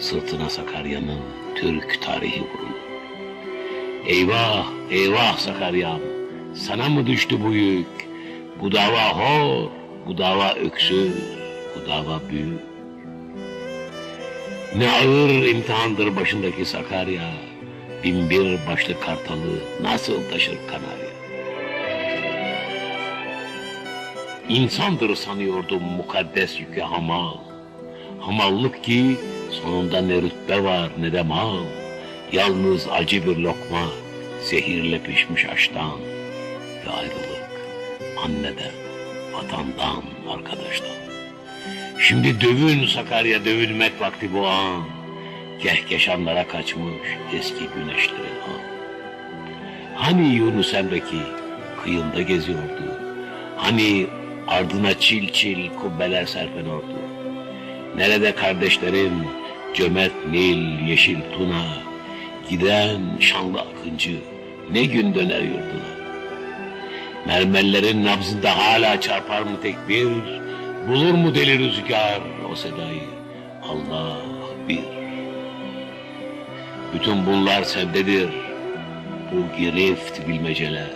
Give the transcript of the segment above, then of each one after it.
sırtına Sakarya'nın Türk tarihi vurulur. Eyvah, eyvah Sakarya'm, sana mı düştü bu yük? Bu dava hor, bu dava öksüz, bu dava büyük. Ne ağır imtihandır başındaki Sakarya, bin bir başlı kartalı nasıl taşır Kanarya? İnsandır sanıyordum mukaddes yükü hamal. Hamallık ki sonunda ne rütbe var ne de mal. Yalnız acı bir lokma, zehirle pişmiş aştan. Ve ayrılık anneden, vatandan, arkadaştan. Şimdi dövün Sakarya dövülmek vakti bu an. Kehkeşanlara kaçmış eski güneşlerin an. Hani Yunus Emre'ki kıyında geziyordu. Hani ardına çil çil kubbeler serpen ordu. Nerede kardeşlerim cömert Nil, yeşil Tuna, giden şanlı akıncı ne gün döner yurduna. Mermerlerin nabzında hala çarpar mı tekbir, bulur mu deli rüzgar o sedayı? Allah bir. Bütün bunlar sendedir, bu girift bilmeceler.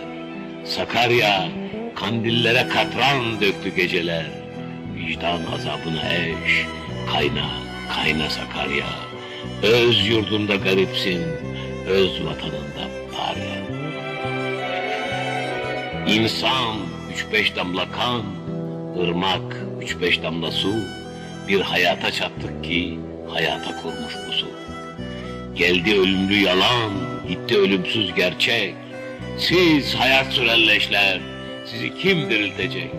Sakarya, kandillere katran döktü geceler. Vicdan azabına eş, kayna, kayna Sakarya. Öz yurdunda garipsin, öz vatanında parya. İnsan üç beş damla kan, ırmak üç beş damla su, bir hayata çattık ki hayata kurmuş bu su. Geldi ölümlü yalan, gitti ölümsüz gerçek. Siz hayat sürelleşler, sizi kim diriltecek?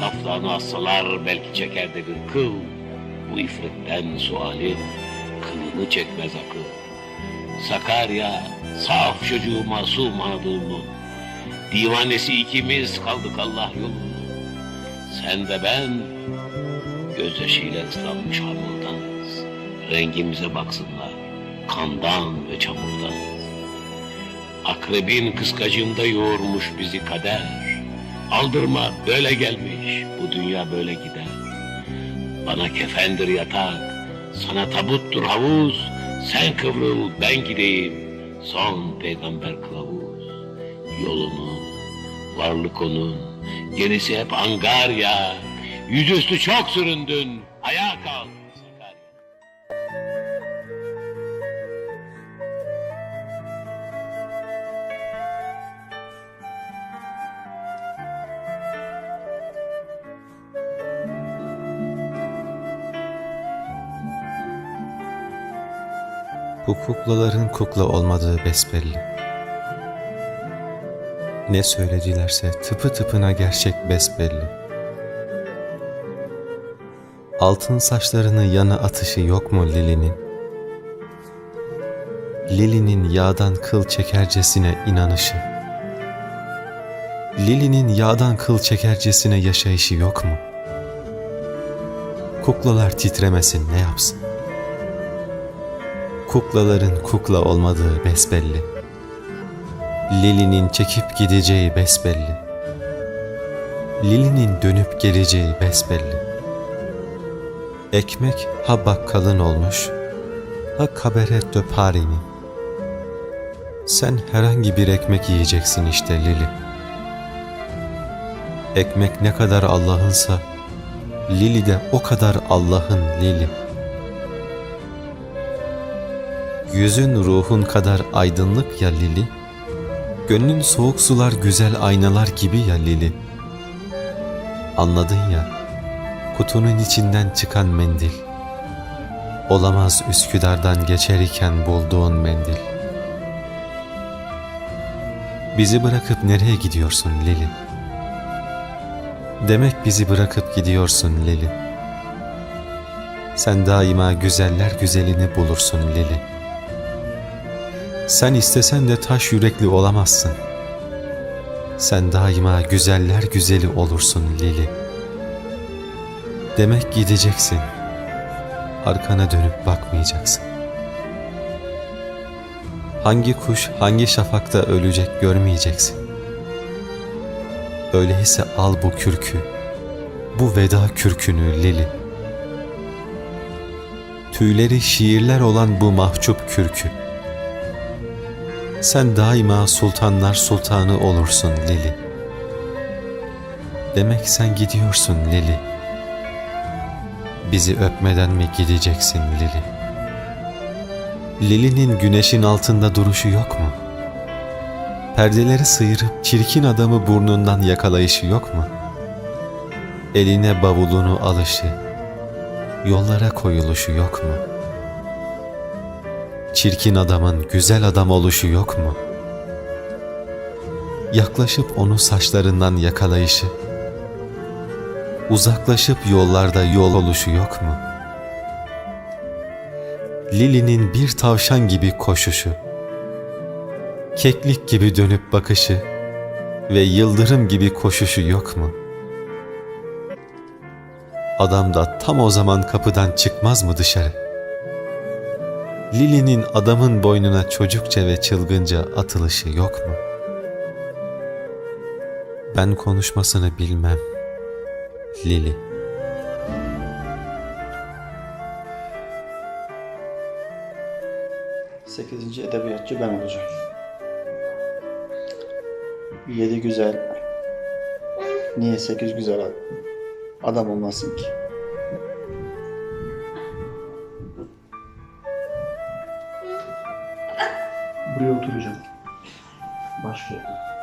Kaftanı assalar belki çeker de bir kıl. Bu ifritten sualin kılını çekmez akıl. Sakarya, saf çocuğu masum Anadolu'nun. Divanesi ikimiz kaldık Allah yolunda. Sen ve ben gözyaşıyla ıslanmış hamurdanız. Rengimize baksınlar, kandan ve çamurdan. Akrebin kıskacında yoğurmuş bizi kader. Aldırma böyle gelmiş, bu dünya böyle gider. Bana kefendir yatak, sana tabuttur havuz. Sen kıvrıl, ben gideyim. Son peygamber kılavuz. Yolunun, varlık onun, gerisi hep angarya. Yüzüstü çok süründün, ayağa kalk. Bu kuklaların kukla olmadığı besbelli. Ne söyledilerse tıpı tıpına gerçek besbelli. Altın saçlarını yana atışı yok mu Lili'nin? Lili'nin yağdan kıl çekercesine inanışı. Lili'nin yağdan kıl çekercesine yaşayışı yok mu? Kuklalar titremesin ne yapsın? Kuklaların kukla olmadığı besbelli. Lili'nin çekip gideceği besbelli. Lili'nin dönüp geleceği besbelli. Ekmek ha bakkalın olmuş, ha kaberet döparini. Sen herhangi bir ekmek yiyeceksin işte Lili. Ekmek ne kadar Allah'ınsa, Lili de o kadar Allah'ın Lili. Yüzün ruhun kadar aydınlık ya Lili. Gönlün soğuk sular güzel aynalar gibi ya Lili. Anladın ya, kutunun içinden çıkan mendil. Olamaz Üsküdar'dan geçer iken bulduğun mendil. Bizi bırakıp nereye gidiyorsun Lili? Demek bizi bırakıp gidiyorsun Lili. Sen daima güzeller güzelini bulursun Lili. Sen istesen de taş yürekli olamazsın. Sen daima güzeller güzeli olursun Lili. Demek gideceksin. Arkana dönüp bakmayacaksın. Hangi kuş hangi şafakta ölecek görmeyeceksin. Öyleyse al bu kürkü, bu veda kürkünü Lili. Tüyleri şiirler olan bu mahcup kürkü. Sen daima sultanlar sultanı olursun Lili. Demek sen gidiyorsun Lili. Bizi öpmeden mi gideceksin Lili? Lili'nin güneşin altında duruşu yok mu? Perdeleri sıyırıp çirkin adamı burnundan yakalayışı yok mu? Eline bavulunu alışı, yollara koyuluşu yok mu? Çirkin adamın güzel adam oluşu yok mu? Yaklaşıp onu saçlarından yakalayışı, uzaklaşıp yollarda yol oluşu yok mu? Lili'nin bir tavşan gibi koşuşu, keklik gibi dönüp bakışı ve yıldırım gibi koşuşu yok mu? Adam da tam o zaman kapıdan çıkmaz mı dışarı? Lili'nin adamın boynuna çocukça ve çılgınca atılışı yok mu? Ben konuşmasını bilmem. Lili. Sekizinci edebiyatçı ben olacağım. Yedi güzel. Niye sekiz güzel adam olmasın ki? Buraya oturacağım. Başka yere.